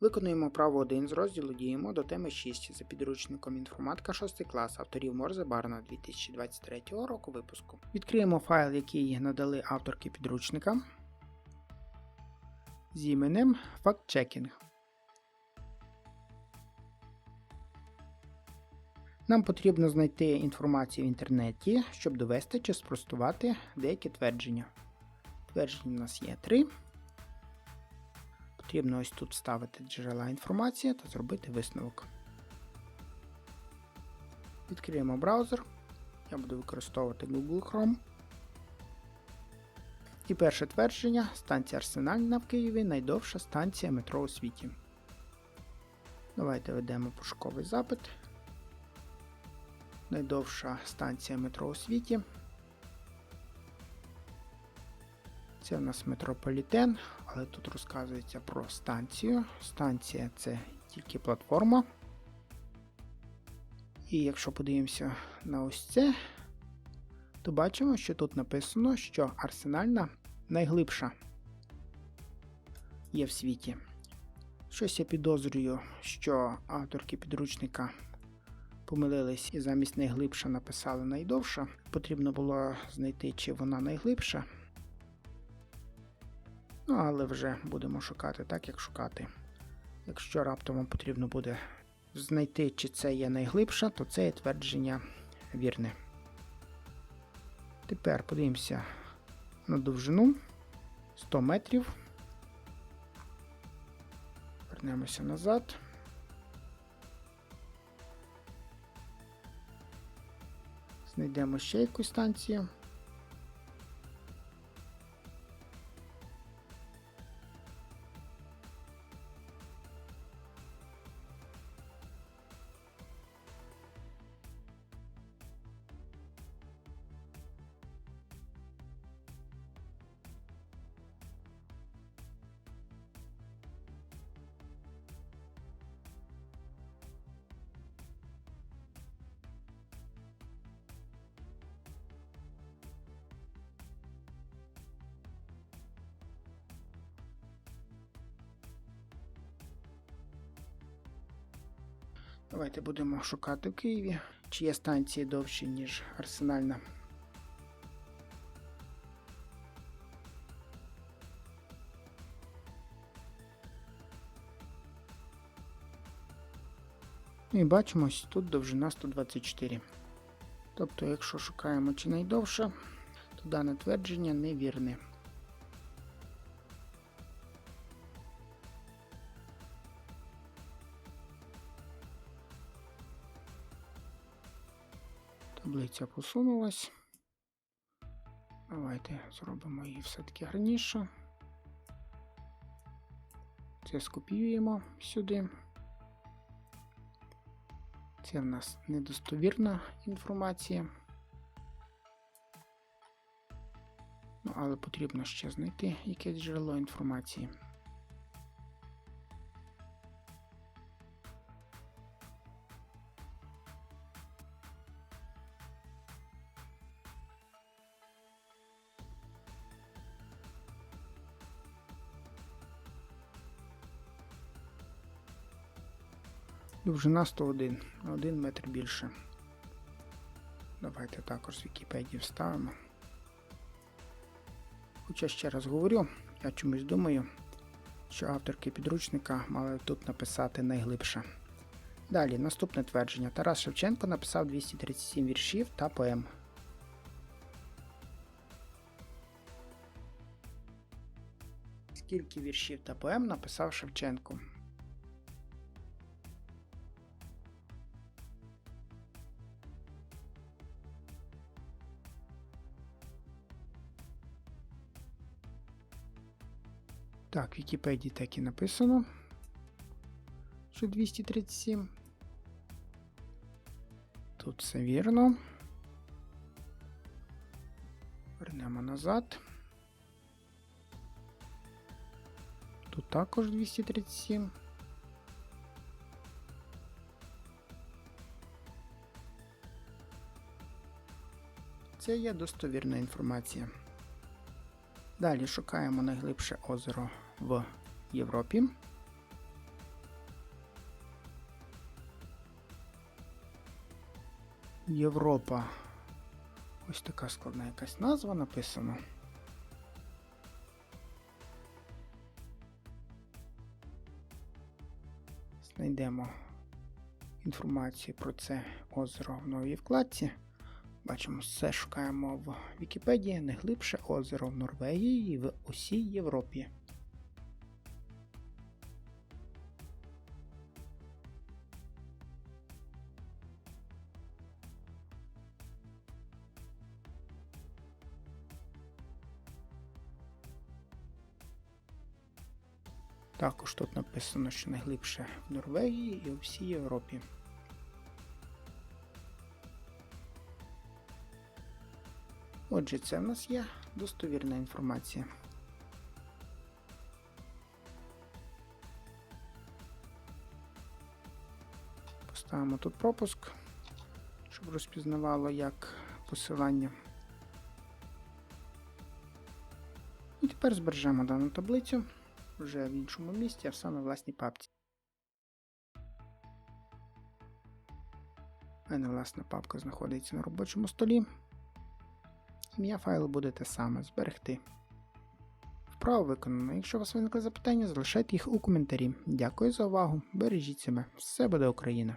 Виконуємо право 1 з розділу Діємо до теми 6 за підручником інформатика 6 клас авторів Морзе Барна 2023 року випуску. Відкриємо файл, який надали авторки підручника з іменем FactChecking. Нам потрібно знайти інформацію в інтернеті, щоб довести чи спростувати деякі твердження. Тверджень у нас є три. Потрібно ось тут ставити джерела інформації та зробити висновок. Відкриємо браузер. Я буду використовувати Google Chrome. І перше твердження: станція Арсенальна в Києві найдовша станція метро у світі. Давайте ведемо пошуковий запит. Найдовша станція метро у світі. Це у нас метрополітен, але тут розказується про станцію. Станція це тільки платформа. І якщо подивимося на ось це, то бачимо, що тут написано, що арсенальна найглибша є в світі. Щось я підозрюю, що авторки підручника помилились і замість найглибша написали найдовша. Потрібно було знайти, чи вона найглибша. Ну, але вже будемо шукати так, як шукати. Якщо раптом вам потрібно буде знайти, чи це є найглибша, то це є твердження вірне. Тепер подивимося на довжину 100 метрів. Вернемося назад. Знайдемо ще якусь станцію. Давайте будемо шукати в Києві, чи є станції довші, ніж Арсенальна. Ну І бачимо, ось тут довжина 124. Тобто, якщо шукаємо чи найдовша, то дане твердження невірне. Таблиця посунулась. Давайте зробимо її все-таки гарніше. Це скопіюємо сюди. Це в нас недостовірна інформація. Ну, але потрібно ще знайти якесь джерело інформації. Довжина 101, на 1 метр більше. Давайте також з Вікіпедії вставимо. Хоча ще раз говорю, я чомусь думаю, що авторки підручника мали тут написати найглибше. Далі, наступне твердження. Тарас Шевченко написав 237 віршів та поем. Скільки віршів та поем написав Шевченко? Так, в Вікіпедії так і написано, що 237. Тут все вірно. Вернемо назад. Тут також 237. Це є достовірна інформація. Далі шукаємо найглибше озеро в Європі. Європа. Ось така складна якась назва написана. Знайдемо інформацію про це озеро в новій вкладці. Бачимо, все шукаємо в Вікіпедії найглибше озеро в Норвегії і в усій Європі. Також тут написано, що найглибше в Норвегії і у всій Європі. Отже, це в нас є достовірна інформація. Поставимо тут пропуск, щоб розпізнавало як посилання. І тепер збережемо дану таблицю вже в іншому місці, а саме власній папці. У мене власна папка знаходиться на робочому столі. Ім'я файлу буде те саме зберегти. Вправо виконано. Якщо у вас виникли запитання, залишайте їх у коментарі. Дякую за увагу. Бережіть себе. Все буде Україна!